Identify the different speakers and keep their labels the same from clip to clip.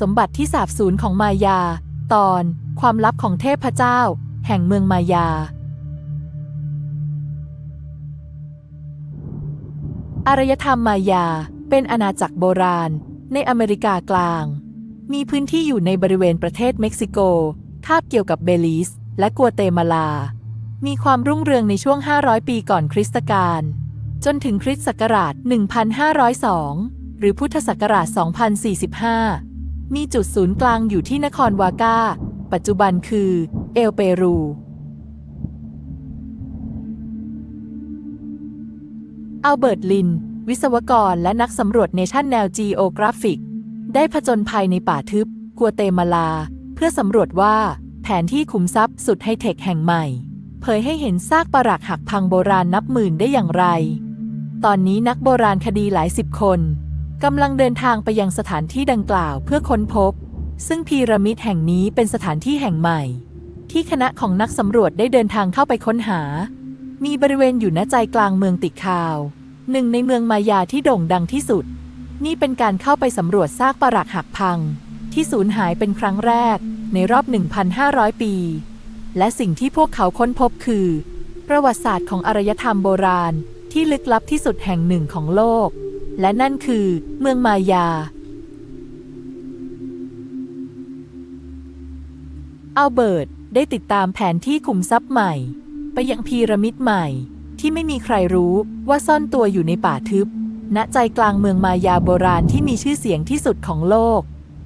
Speaker 1: สมบัติที่สาบสูญของมายา ตอนความลับของเทพเจ้า แห่งเมืองมายา อารยธรรมมายา เป็นอาณาจักรโบราณ ในอเมริกากลาง มีพื้นที่อยู่ในบริเวณประเทศเม็กซิโกทาบเกี่ยวกับเบลิส และกัวเตมาลา มีความรุ่งเรืองในช่วง 500 ปีก่อนคริสตกาลจนถึงคริสต์ศักราช 1502 หรือพุทธศักราช 2045 มีจุดศูนย์กลางอยู่ที่นครวากา ปัจจุบันคือ เอลเปรู อัลเบิร์ตลิน วิศวกรและนักสำรวจเนชั่นแนวจีโอกราฟิก ได้ผจญภัยในป่าทึบ กัวเตมาลา เพื่อสำรวจว่าแผนที่ขุมทรัพย์สุดไฮเทคแห่งใหม่ เผยให้เห็นซากปรักหักพังโบราณนับหมื่นได้อย่างไร ตอนนี้นักโบราณคดีหลายสิบคน กำลังเดินทางไปยังสถานที่ดังกล่าวเพื่อค้นพบ ซึ่งพีระมิดแห่งนี้เป็นสถานที่แห่งใหม่ ที่คณะของนักสำรวจได้เดินทางเข้าไปค้นหา มีบริเวณอยู่ณใจกลางเมืองติคาว หนึ่งในเมืองมายาที่โด่งดังที่สุด นี่เป็นการเข้าไปสำรวจซากปรักหักพัง ที่สูญหายเป็นครั้งแรก ในรอบ 1,500 ปี และสิ่งที่พวกเขาค้นพบคือ ประวัติศาสตร์ของอารยธรรมโบราณที่ลึกลับที่สุดแห่งหนึ่งของโลก และนั่นคือเมืองมายา อัลเบิร์ตได้ติดตามแผนที่ขุมทรัพย์ใหม่ ไปยังพีระมิดใหม่ ที่ไม่มีใครรู้ว่าซ่อนตัวอยู่ในป่าทึบ ณใจกลางเมืองมายาโบราณที่มีชื่อเสียงที่สุดของโลก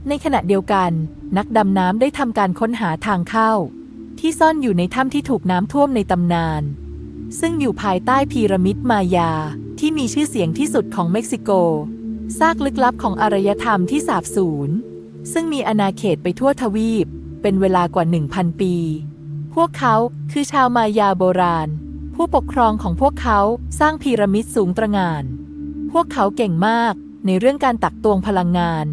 Speaker 1: ในขณะเดียวกัน นักดำน้ำได้ทำการค้นหาทางเข้า ที่ซ่อนอยู่ในถ้ำที่ถูกน้ำท่วมในตำนาน ซึ่งอยู่ภายใต้พีระมิดมายา ที่มีชื่อเสียงที่สุดของเม็กซิโก ซากลึกลับของอารยธรรมที่สาบสูญ ซึ่งมีอาณาเขตไปทั่วทวีป เป็นเวลากว่า 1,000 ปี พวกเขาคือชาวมายาโบราณ ผู้ปกครองของพวกเขาสร้างพีระมิดสูงตระหง่าน พวกเขาเก่งมากในเรื่องการตักตวงพลังงาน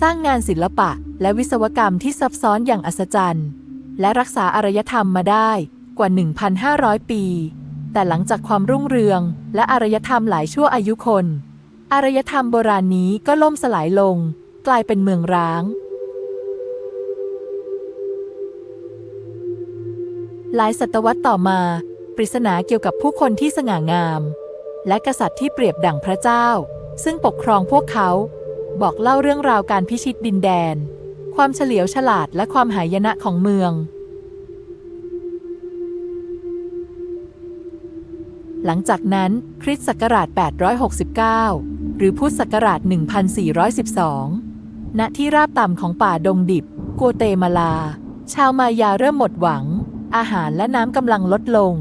Speaker 1: สร้างงานศิลปะและวิศวกรรมที่ซับซ้อนอย่างอัศจรรย์ และรักษาอารยธรรมมาได้กว่า 1,500 ปี แต่หลังจากความรุ่งเรือง และอารยธรรมหลายชั่วอายุคน อารยธรรมโบราณนี้ก็ล่มสลายลง กลายเป็นเมืองร้าง หลายศตวรรษต่อมา ปริศนาเกี่ยวกับผู้คนที่สง่างาม และกษัตริย์ที่เปรียบดั่งพระเจ้า ซึ่งปกครองพวกเขา บอกเล่าเรื่องราวการพิชิตดินแดน ความเฉลียวฉลาดและความหายนะของเมือง หลังจากนั้นคริสต์ศักราช 869 หรือพุทธศักราช 1412 ณ ที่ราบต่ำของป่าดงดิบ กัวเตมาลา ชาวมายาเริ่มหมดหวัง อาหารและน้ำกำลังลดลง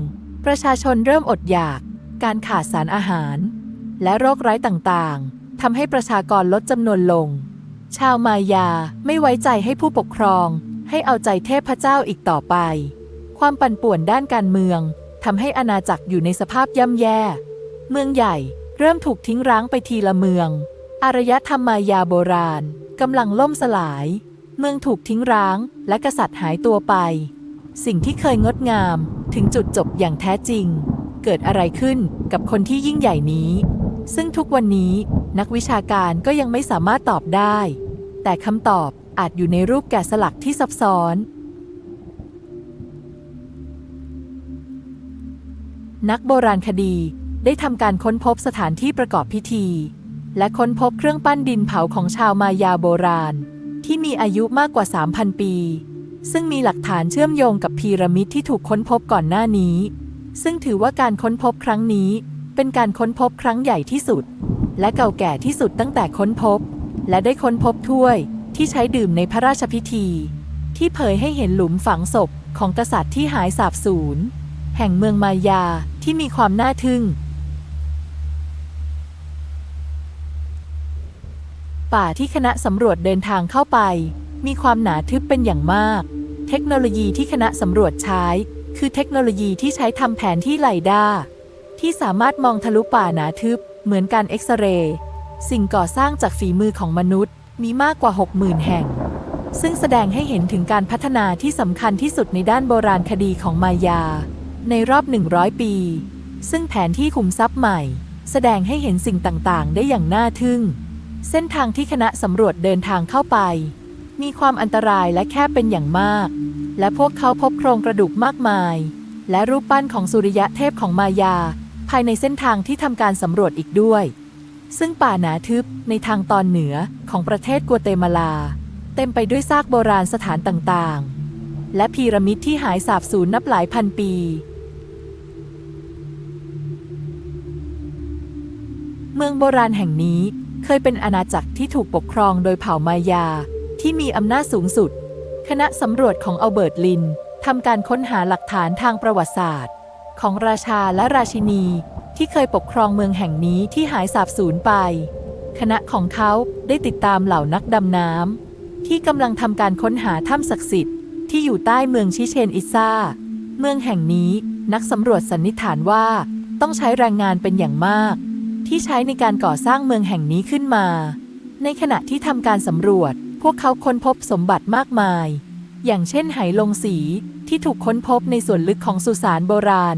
Speaker 1: ประชาชนเริ่มอดอยาก การขาดสารอาหาร และโรคร้ายต่างๆ ทำให้ประชากรลดจำนวนลง ชาวมายาไม่ไว้ใจให้ผู้ปกครอง ให้เอาใจเทพเจ้าอีกต่อไป ความปั่นป่วนด้านการเมือง ทำให้อาณาจักรอยู่ในสภาพย่ำแย่ เมืองใหญ่เริ่มถูกทิ้งร้างไปทีละเมือง อารยธรรมมายาโบราณกำลังล่มสลาย เมืองถูกทิ้งร้าง และกษัตริย์หายตัวไป สิ่งที่เคยงดงามถึงจุดจบอย่างแท้จริง เกิดอะไรขึ้นกับคนที่ยิ่งใหญ่นี้ ซึ่งทุกวันนี้นักวิชาการก็ยังไม่สามารถตอบได้ แต่คำตอบอาจอยู่ในรูปแกะสลักที่ซับซ้อน นักโบราณคดีได้ทำการค้นพบสถานที่ประกอบพิธี และค้นพบเครื่องปั้นดินเผาของชาวมายาโบราณ ที่มีอายุมากกว่า 3,000 ปี ซึ่งมีหลักฐานเชื่อมโยงกับพีระมิดที่ถูกค้นพบก่อนหน้านี้ ซึ่งถือว่าการค้นพบครั้งนี้ เป็นการค้นพบครั้งใหญ่ที่สุด และเก่าแก่ที่สุดตั้งแต่ค้นพบ และได้ค้นพบถ้วยที่ใช้ดื่มในพระราชพิธี ที่เผยให้เห็นหลุมฝังศพของกษัตริย์ที่หายสาบสูญ แห่งเมืองมายาที่มีความน่าทึ่ง ป่าที่คณะสำรวจเดินทางเข้าไป มีความหนาทึบเป็นอย่างมาก เทคโนโลยีที่คณะสำรวจใช้ คือเทคโนโลยีที่ใช้ทำแผนที่ไลด้าที่สามารถมองทะลุป่าหนาทึบ เหมือนการเอ็กซเรย์สิ่งก่อสร้างจากฝีมือของมนุษย์ มีมากกว่า 60,000 แห่ง ซึ่งแสดงให้เห็นถึงการพัฒนาที่สำคัญที่สุดในด้านโบราณคดีของมายา ในรอบ 100 ปี ซึ่งแผนที่คุมทรัพย์ใหม่ แสดงให้เห็นสิ่งต่างๆ ได้อย่างน่าทึ่ง เส้นทางที่คณะสำรวจเดินทางเข้าไป มีความอันตรายและแคบเป็นอย่างมาก และพวกเขาพบโครงกระดูกมากมาย และรูปปั้นของสุริยะเทพของมายา ภายในเส้นทางที่ทำการสำรวจอีกด้วย ซึ่งป่าหนาทึบในทางตอนเหนือของประเทศกัวเตมาลา เต็มไปด้วยซากโบราณสถานต่างๆและพีระมิดที่หายสาบสูญนับหลายพันปี เมืองโบราณแห่งนี้เคยเป็นอาณาจักรที่ถูกปกครองโดยเผ่ามายาที่มีอำนาจสูงสุด คณะสำรวจของอัลเบิร์ตลินทำการค้นหาหลักฐานทางประวัติศาสตร์ ของราชาและราชินี ที่เคยปกครองเมืองแห่งนี้ที่หายสาบสูญไป คณะของเขาได้ติดตามเหล่านักดำน้ำที่กำลังทำการค้นหาถ้ำศักดิ์สิทธิ์ที่อยู่ใต้เมืองชิเชนอิซาเมืองแห่งนี้นักสำรวจสันนิษฐานว่าต้องใช้แรงงานเป็นอย่างมาก ที่ใช้ในการก่อสร้างเมืองแห่งนี้ขึ้นมา ในขณะที่ทำการสำรวจ พวกเขาค้นพบสมบัติมากมาย อย่างเช่นไหลงสีที่ถูกค้นพบในส่วนลึกของสุสานโบราณ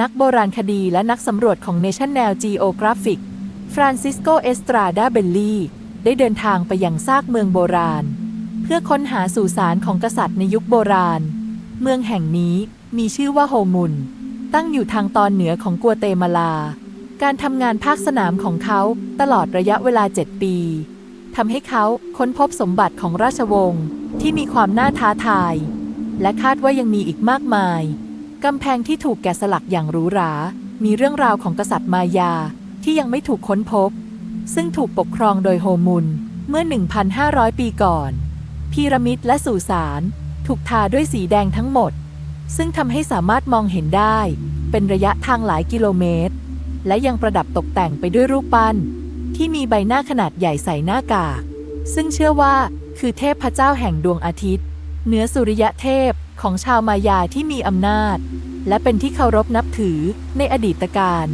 Speaker 1: นักโบราณคดีและนักสำรวจของ National Geographic ฟรานซิสโก เอสตราดา เบลลีได้เดินทางไปยังซากเมืองโบราณ เพื่อค้นหาสุสานของกษัตริย์ในยุคโบราณ เมืองแห่งนี้ มีชื่อว่าโฮมุน ตั้งอยู่ทางตอนเหนือของกัวเตมาลา การทำงานภาคสนามของเขาตลอดระยะเวลา 7 ปีทำให้เขาค้นพบสมบัติของราชวงศ์ที่มีความน่าท้าทาย และคาดว่ายังมีอีกมากมายกำแพงที่ถูกแกะสลักอย่างหรูหรา มีเรื่องราวของกษัตริย์มายาที่ยังไม่ถูกค้นพบ ซึ่งถูกปกครองโดยโฮมุนเมื่อ 1,500 ปีก่อน พีระมิดและสุสานถูกทาด้วยสีแดงทั้งหมด ซึ่งทำให้สามารถมองเห็นได้ เป็นระยะทางหลายกิโลเมตร และยังประดับตกแต่งไปด้วยรูปปั้น ที่มีใบหน้าขนาดใหญ่ใส่หน้ากาก ซึ่งเชื่อว่าคือเทพพระเจ้าแห่งดวงอาทิตย์ เหนือสุริยะเทพของชาวมายาที่มีอำนาจ และเป็นที่เคารพนับถือในอดีตการ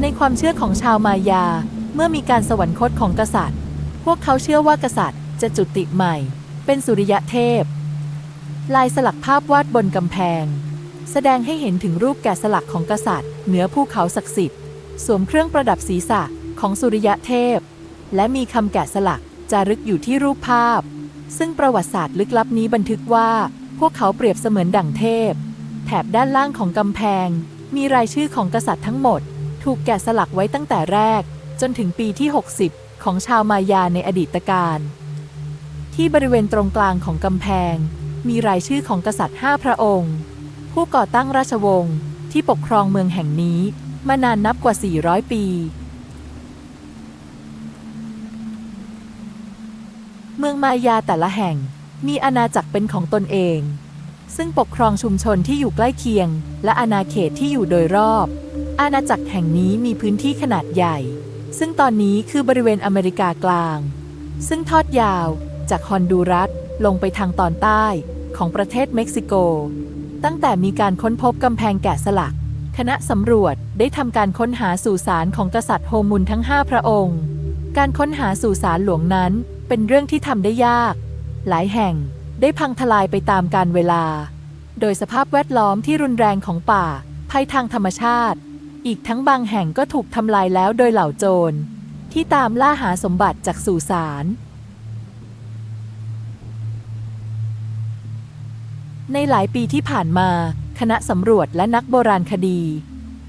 Speaker 1: ในความเชื่อของชาวมายา เมื่อมีการสวรรคตของกษัตริย์ พวกเขาเชื่อว่ากษัตริย์ จะจุติใหม่ เป็นสุริยะเทพ ลายสลักภาพวาดบนกำแพง แสดงให้เห็นถึงรูปแกะสลักของกษัตริย์ เหนือภูเขาศักดิ์สิทธิ์ สวมเครื่องประดับศีรษะของสุริยะเทพ และมีคำแกะสลักจารึกอยู่ที่รูปภาพ ซึ่งประวัติศาสตร์ลึกลับนี้บันทึกว่า พวกเขาเปรียบเสมือนดั่งเทพ แถบด้านล่างของกำแพง มีรายชื่อของกษัตริย์ทั้งหมด ถูกแกะสลักไว้ตั้งแต่แรก จนถึงปีที่ 60 ของชาวมายาในอดีตการ ที่บริเวณตรงกลางของกำแพง มีรายชื่อของกษัตริย์ห้าพระองค์ ผู้ก่อตั้งราชวงศ์ที่ปกครองเมืองแห่งนี้มานานนับกว่า 400 ปี เมืองมายาแต่ละแห่งมีอาณาจักรเป็นของตนเอง ซึ่งปกครองชุมชนที่อยู่ใกล้เคียง และอาณาเขตที่อยู่โดยรอบ อาณาจักรแห่งนี้มีพื้นที่ขนาดใหญ่ ซึ่งตอนนี้คือบริเวณอเมริกากลาง ซึ่งทอดยาว จากฮอนดูรัสลงไปทางตอนใต้ของประเทศเม็กซิโก ตั้งแต่มีการค้นพบกำแพงแกะสลัก คณะสำรวจได้ทำการค้นหาสู่สารของกษัตริย์โฮมุนทั้ง 5 พระองค์ การค้นหาสู่สารหลวงนั้นเป็นเรื่องที่ทำได้ยาก หลายแห่งได้พังทลายไปตามกาลเวลา โดยสภาพแวดล้อมที่รุนแรงของป่าภัยทางธรรมชาติ อีกทั้งบางแห่งก็ถูกทำลายแล้วโดยเหล่าโจรที่ตามล่าหาสมบัติจากสู่สาร ในหลายปีที่ผ่านมา คณะสำรวจและนักโบราณคดี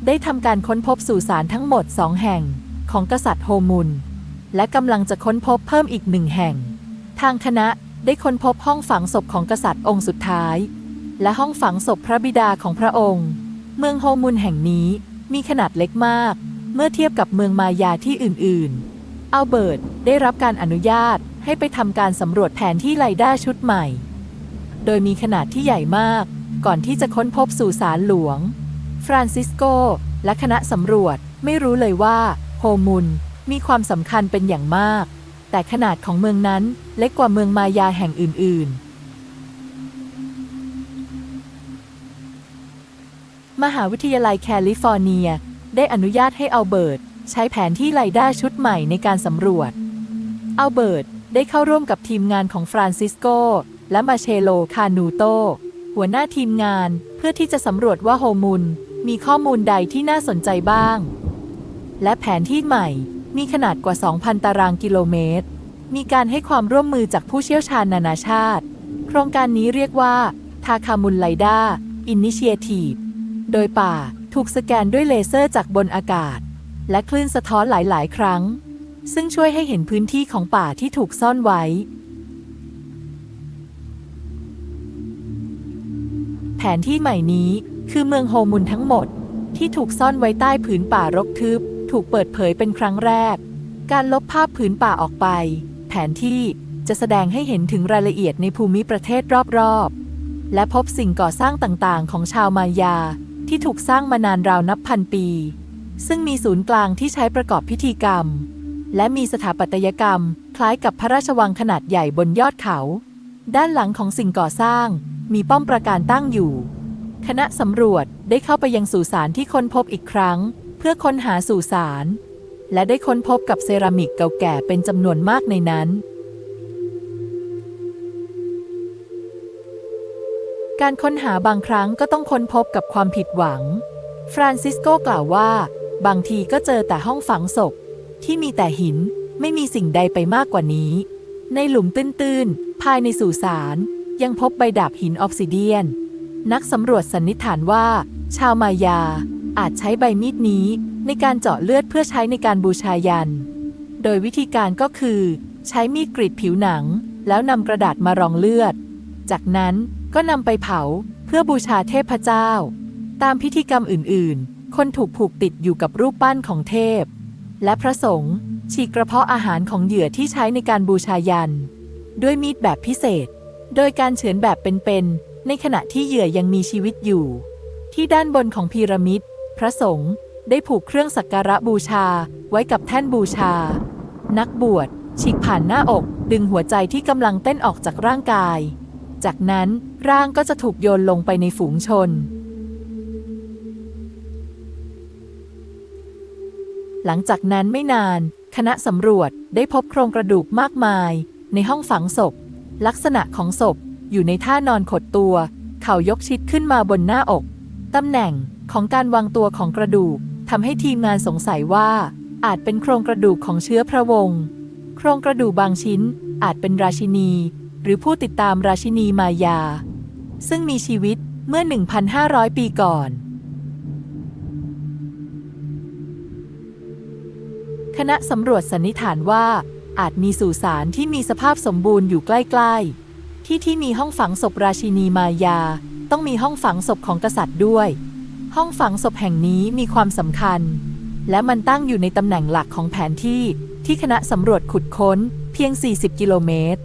Speaker 1: ได้ทำการค้นพบสุสานทั้งหมดสองแห่งของกษัตริย์โฮมุน และกำลังจะค้นพบเพิ่มอีกหนึ่งแห่ง ทางคณะได้ค้นพบห้องฝังศพของกษัตริย์องค์สุดท้าย และห้องฝังศพพระบิดาของพระองค์ เมืองโฮมุนแห่งนี้มีขนาดเล็กมาก เมื่อเทียบกับเมืองมายาที่อื่นๆอัลเบิร์ตได้รับการอนุญาตให้ไปทำการสำรวจแผนที่ไรด้าชุดใหม่ โดยมีขนาดที่ใหญ่มาก ก่อนที่จะค้นพบสู่สารหลวง ฟรานซิสโก และคณะสำรวจไม่รู้เลยว่าโฮมุนมีความสำคัญเป็นอย่างมาก แต่ขนาดของเมืองนั้นเล็กกว่าเมืองมายาแห่งอื่น ๆ มหาวิทยาลัยแคลิฟอร์เนีย ได้อนุญาตให้อัลเบิร์ตใช้แผนที่ไรด้าชุดใหม่ในการสำรวจ อัลเบิร์ตได้เข้าร่วมกับทีมงานของฟรานซิสโก และมาเชโลคานูโต หัวหน้าทีมงานเพื่อที่จะสำรวจว่าโฮมุนมีข้อมูลใดที่น่าสนใจบ้าง และแผนที่ใหม่มีขนาดกว่า 2,000 ตารางกิโลเมตร มีการให้ความร่วมมือจากผู้เชี่ยวชาญนานาชาติ โครงการนี้เรียกว่าทาคามุนไลดาอินิเชียทีฟโดยป่าถูกสแกนด้วยเลเซอร์จากบนอากาศ และคลื่นสะท้อนหลาย ๆ ครั้ง ซึ่งช่วยให้เห็นพื้นที่ของป่าที่ถูกซ่อนไว้ ผนที่ใหม่นี้คือเมืองโฮมุนทั้งหมด ที่ถูกซ่อนไว้ใต้ผืนป่ารกทึบ ถูกเปิดเผยเป็นครั้งแรก การลบภาพผืนป่าออกไป แผนที่จะแสดงให้เห็นถึงรายละเอียดในภูมิประเทศรอบๆ และพบสิ่งก่อสร้างต่างๆ ของชาวมายา ที่ถูกสร้างมานานราวนับพันปี ซึ่งมีศูนย์กลางที่ใช้ประกอบพิธีกรรม และมีสถาปัตยกรรม คล้ายกับพระราชวังขนาดใหญ่บนยอดเขา ด้านหลังของสิ่งก่อสร้าง มีป้อมปราการตั้งอยู่ คณะสำรวจได้เข้าไปยังสุสานที่ค้นพบอีกครั้ง เพื่อค้นหาสุสานและได้ค้นพบกับเซรามิกเก่าแก่เป็นจำนวนมากในนั้น การค้นหาบางครั้งก็ต้องค้นพบกับความผิดหวัง ฟรานซิสโกกล่าวว่า บางทีก็เจอแต่ห้องฝังศพ ที่มีแต่หินไม่มีสิ่งใดไปมากกว่านี้ ในหลุมตื้นๆ ภายในสุสานยังพบใบดาบหินออกซิเดียน นักสำรวจสันนิษฐานว่า ชาวมายาอาจใช้ใบมีดนี้ในการเจาะเลือดเพื่อใช้ในการบูชายัน โดยวิธีการก็คือ ใช้มีดกรีดผิวหนัง แล้วนำกระดาษมารองเลือด จากนั้นก็นำไปเผาเพื่อบูชาเทพเจ้า ตามพิธีกรรมอื่น ๆ คนถูกผูกติดอยู่กับรูปปั้นของเทพ และพระสงฆ์ฉีกกระเพาะอาหารของเหยื่อที่ใช้ในการบูชายัน ด้วยมีดแบบพิเศษ โดยการเฉือนแบบเป็นๆในขณะที่เหยื่อยังมีชีวิตอยู่ ที่ด้านบนของพีระมิด พระสงฆ์ได้ผูกเครื่องสักการะบูชาไว้กับแท่นบูชา นักบวชฉีกผ่านหน้าอกดึงหัวใจที่กำลังเต้นออกจากร่างกาย จากนั้นร่างก็จะถูกโยนลงไปในฝูงชน หลังจากนั้นไม่นาน คณะสำรวจได้พบโครงกระดูกมากมาย ในห้องฝังศพ ลักษณะของศพอยู่ในท่านอนขดตัว เข่ายกชิดขึ้นมาบนหน้าอก ตำแหน่งของการวางตัวของกระดูกทำให้ทีมงานสงสัยว่า อาจเป็นโครงกระดูกของเชื้อพระวงศ์โครงกระดูกบางชิ้นอาจเป็นราชินี หรือผู้ติดตามราชินีมายา ซึ่งมีชีวิตเมื่อ 1,500 ปีก่อน คณะสำรวจสันนิษฐานว่า อาจมีสุสานที่มีสภาพสมบูรณ์อยู่ใกล้ ๆ ที่ที่มีห้องฝังศพราชินีมายา ต้องมีห้องฝังศพของกษัตริย์ด้วย ห้องฝังศพแห่งนี้มีความสำคัญ และมันตั้งอยู่ในตำแหน่งหลักของแผนที่ที่คณะสำรวจขุดค้นเพียง 40 กิโลเมตร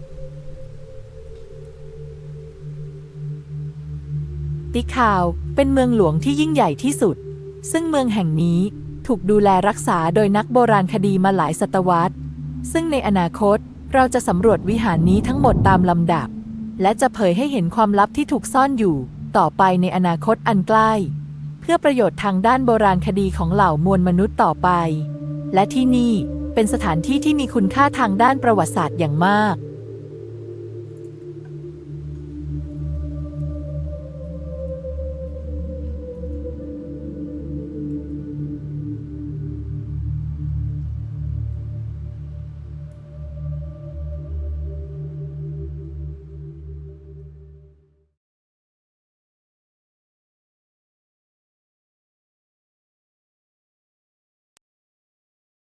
Speaker 1: ติคาวเป็นเมืองหลวงที่ยิ่งใหญ่ที่สุด ซึ่งเมืองแห่งนี้ถูกดูแลรักษาโดยนักโบราณคดีมาหลายศตวรรษ ซึ่งในอนาคตเราจะสำรวจวิหารนี้ทั้งหมดตามลำดับ และจะเผยให้เห็นความลับที่ถูกซ่อนอยู่ ต่อไปในอนาคตอันใกล้ เพื่อประโยชน์ทางด้านโบราณคดีของเหล่ามวลมนุษย์ต่อไป และที่นี่เป็นสถานที่ที่มีคุณค่าทางด้านประวัติศาสตร์อย่างมาก